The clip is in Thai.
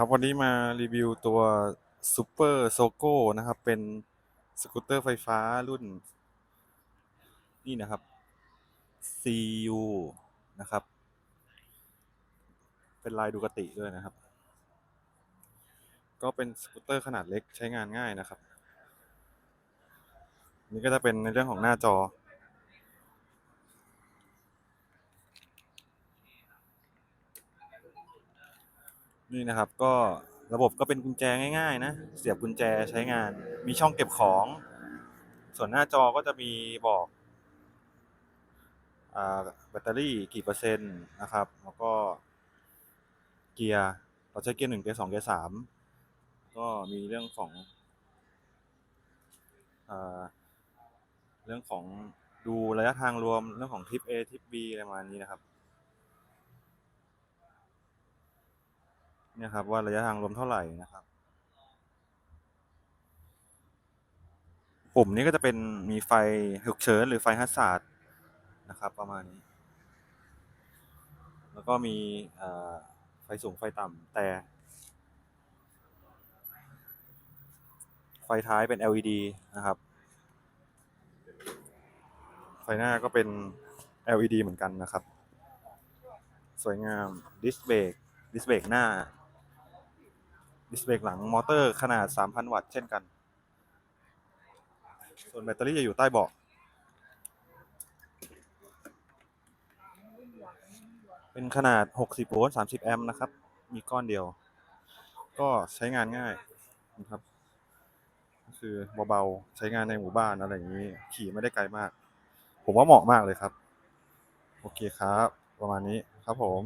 ครับวันนี้มารีวิวตัว Super s o g o นะครับ เป็นสกูตเตอร์ไฟฟ้ารุ่น นี่นะครับ CU นะครับ เป็นลายดูกติด้วยนะครับ ก็เป็นสกูตเตอร์ขนาดเล็กใช้งานง่ายนะครับ นี่ก็จะเป็นในเรื่องของหน้าจอ นี่นะครับก็ระบบก็เป็นกุญแจง่าย ๆ นะ เสียบกุญแจใช้งาน มีช่องเก็บของ ส่วนหน้าจอก็จะมีบอกอแบตเตอรี่กี่เปอร์เซ็นต์นะครับ แล้วก็เกียร์เราใช้เกียร์หนึ่งเกียร์สองเกียร์สามก็มีเรื่องของอเรื่องของดูระยะทางรวมเรื่องของทริป A ทริป B อะไรประมาณนี้นะครับ เนี่ยครับว่าระยะทางรวมเท่าไหร่นะครับ ปุ่มนี้ก็จะเป็นมีไฟฉุกเฉินหรือไฟฮัซซาร์ดนะครับ ประมาณนี้ แล้วก็มีไฟสูงไฟต่ำแต่ ไฟท้ายเป็น LED นะครับ ไฟหน้าก็เป็น LED เหมือนกันนะครับ สวยงามดิสเบรกดิสเบรกหน้า ดิสเบรกหลังมอเตอร์ขนาด 3,000 วัตต์เช่นกัน ส่วนแบตเตอรี่จะอยู่ใต้เบาะ เป็นขนาด 60 โวลต์ 30 แอมป์นะครับ มีก้อนเดียว ก็ใช้งานง่ายนะครับ ก็คือเบาๆ ใช้งานในหมู่บ้านอะไรอย่างนี้ ขี่ไม่ได้ไกลมาก ผมว่าเหมาะมากเลยครับ โอเคครับ ประมาณนี้ครับผม